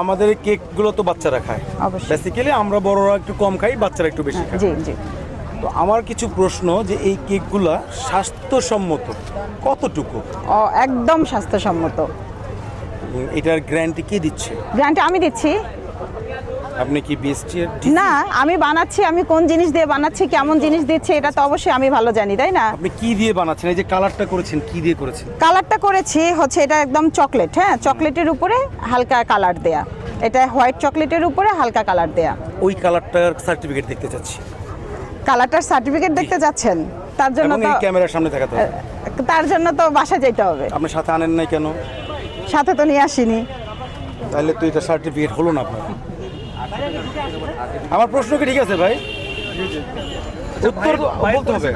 আমাদের কেক কেকগুলো তো বাচ্চারা খায়। বেসিক্যালি আমরা বড়রা একটু কম খাই বাচ্চারা একটু বেশি খায়। জি জি। তো আমার কিছু প্রশ্ন যে এই কেকগুলা স্বাস্থ্যসম্মত? কতটুকু? একদম স্বাস্থ্যসম্মত। এটার গ্যারান্টি কে দিচ্ছে? গ্যারান্টি আমি দিচ্ছি। আপনি কি না আমি বানাচ্ছি আমি কোন জিনিস দিয়ে বানাচ্ছি কেমন জিনিস দিচ্ছি এটা তো অবশ্যই আমি ভালো জানি তাই না? আপনি কি দিয়ে বানাচ্ছেন? এই যে কালারটা করেছেন কি দিয়ে করেছেন? কালারটা করেছি হচ্ছে এটা একদম চকলেট হ্যাঁ? চকলেটের উপরে হালকা কালার দেয়া। এটা হোয়াইট চকলেটের উপরে হালকা কালার দেয়া। ওই কালারটার সার্টিফিকেট দেখতে চাচ্ছি। কালারটার সার্টিফিকেট দেখতে যাচ্ছেন তার জন্য তো ক্যামেরার সামনে দেখাতে হবে। তার জন্য তো বাসা যেতে হবে। আপনি সাথে আনেন নাই কেন? সাথে তো নিয়ে আসিনি। তাহলে তো এটা সার্টিফিকেট হলো না আপনার। আমার প্রশ্ন কি ঠিক আছে ভাই? উত্তর বলতে হবে।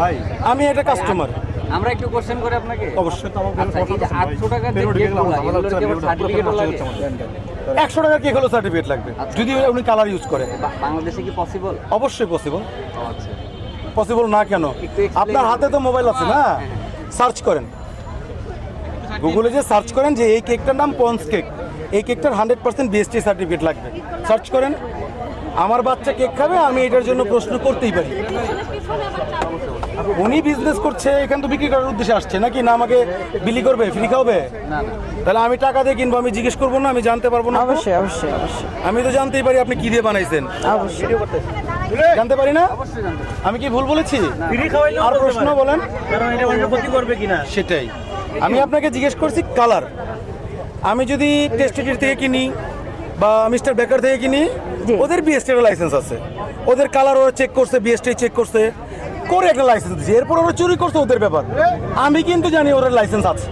ভাই আমি একটা কাস্টমার আমরা একটু কোশ্চেন করে আপনাকে? অবশ্যই। আচ্ছা এই যে 800 টাকার যে কি আবার সার্টিফিকেটও লাগে? একশো টাকার কেক হলো সার্টিফিকেট লাগবে। যদি উনি কালার ইউজ করে। বাংলাদেশে কি পসিবল অবশ্যই পসিবল আচ্ছা। পসিবল না কেন? আপনার হাতে তো মোবাইল আছে না? সার্চ করেন। গুগলে যে সার্চ করেন যে এই কেকটার নাম পন্স কেক এই কেকটার হান্ড্রেড পার্সেন্ট বিএসটি সার্টিফিকেট লাগবে। সার্চ করেন আমার বাচ্চা কেক খাবে আমি এটার জন্য প্রশ্ন করতেই পারি। উনি বিজনেস করছে এখান তো বিক্রি করার উদ্দেশ্যে আসছে নাকি না আমাকে বিলি করবে ফ্রি খাওয়াবে? না না। তাহলে আমি টাকা দিয়ে কিনবো আমি জিজ্ঞেস করব না আমি জানতে পারব না। অবশ্যই অবশ্যই অবশ্যই। আমি তো জানতেই পারি আপনি কি দিয়ে বানাইছেন। অবশ্যই। জানতে পারি না? আমি কি ভুল বলেছি? আর প্রশ্ন বলেন। কারণ ক্ষতি করবে কিনা? সেটাই। আমি আপনাকে জিজ্ঞেস করছি কালার আমি যদি টেস্টিটির থেকে কিনি বা মিস্টার বেকার থেকে কিনি। ওদের বিএসটির লাইসেন্স আছে। ওদের কালার ওরা চেক করছে বিএসটি চেক করছে। করে একটা লাইসেন্স দিচ্ছে এরপর ওরা চুরি করছে ওদের ব্যাপার। আমি কিন্তু জানি ওদের লাইসেন্স আছে।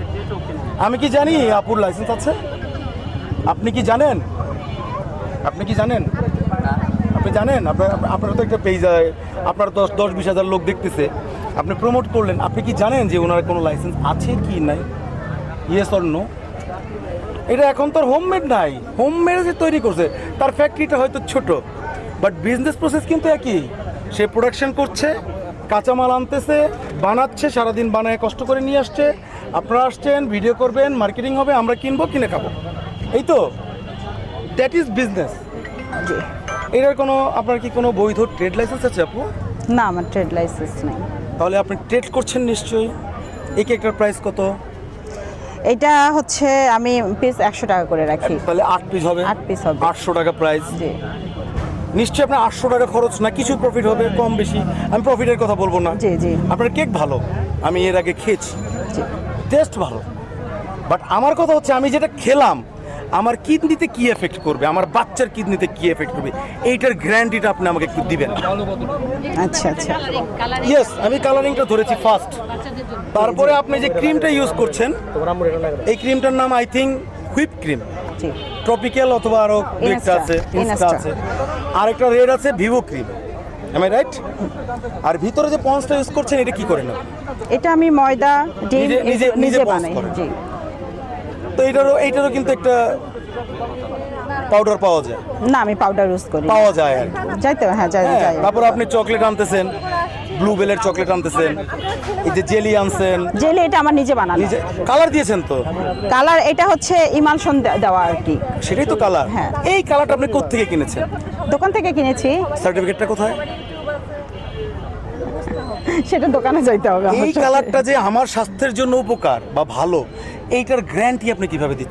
আমি কি জানি আপুর লাইসেন্স আছে? আপনি কি জানেন? আপনি কি জানেন? আপনি জানেন? আপনার আপনার তো একটা পেজ আপনার দশ দশ বিশ হাজার লোক দেখতেছে। আপনি প্রমোট করলেন। আপনি কি জানেন যে ওনার কোনো লাইসেন্স আছে কি নাই? ইয়েস অর নো এটা এখন তো হোমমেড নাই। হোমমেড যে তৈরি করছে তার ফ্যাক্টরিটা হয়তো ছোট। বাট বিজনেস প্রসেস কিন্তু একই। সে প্রোডাকশন করছে কাঁচামাল আনতেছে বানাচ্ছে সারাদিন বানায় কষ্ট করে নিয়ে আসছে। আপনারা আসছেন ভিডিও করবেন মার্কেটিং হবে আমরা কিনবো কিনে খাব। এই তো দ্যাট ইজ বিজনেস এটার কোনো আপনার কি কোনো বৈধ ট্রেড লাইসেন্স আছে আপু? না আমার ট্রেড লাইসেন্স নেই। তাহলে আপনি ট্রেড করছেন নিশ্চয়ই। এই কেকটার প্রাইস কত? এটা হচ্ছে আমি পিস একশো টাকা করে রাখি। তাহলে আট পিস হবে? আট পিস হবে। আটশো টাকা প্রাইস জি। নিশ্চয়ই আপনার আটশো টাকা খরচ না কিছু প্রফিট হবে কম বেশি? আমি প্রফিটের কথা বলব না। জি, জি। আপনার কেক ভালো আমি এর আগে খেয়েছি। টেস্ট ভালো। বাট আমার কথা হচ্ছে আমি যেটা খেলাম আমার কিডনিতে কি এফেক্ট করবে? আমার বাচ্চার কিডনিতে কি এফেক্ট করবে এইটার গ্যারান্টিটা আপনি আমাকে একটু দিবেন। আচ্ছা আচ্ছা। ইয়েস আমি কালারিংটা ধরেছি ফার্স্ট তারপরে আপনি যে ক্রিমটা ইউজ করছেন এই ক্রিমটার নাম I think whip cream tropical অথবা আরও একটা আছে ইনস্টা। আছে। আরেকটা রেড আছে ভিভো ক্রিম আই রাইট আর ভিতরে যে পন্সটা ইউজ করছেন এটা কি করেন? এটা আমি ময়দা ডিম নিজে- নিজে- বানাই জি। তো এটারও এইটারও কিন্তু একটা পাউডার পাওয়া যায়। না আমি পাউডার ইউজ করি। পাওয়া যায় আর। যাইতে হ্যাঁ যাই হ্যাঁ যাই। তারপর আপনি চকলেট আনতেছেন ব্লুবেলের চকলেট আনতেছেন এই যে জেলি আনছেন। জেলি এটা আমার নিজে বানানো। নিজে কালার দিয়েছেন তো? কালার এটা হচ্ছে ইমালশন দেওয়া আর কি। সেটাই তো কালার হ্যাঁ। এই কালারটা আপনি কোত্থেকে কিনেছেন? দোকান থেকে কিনেছি। সার্টিফিকেটটা কোথায়? সেটা দোকানে যাইতে হবে এই কালারটা যে আমার স্বাস্থ্যের জন্য উপকার বা ভালো এইটার গ্যারান্টি আপনি কীভাবে দিচ্ছেন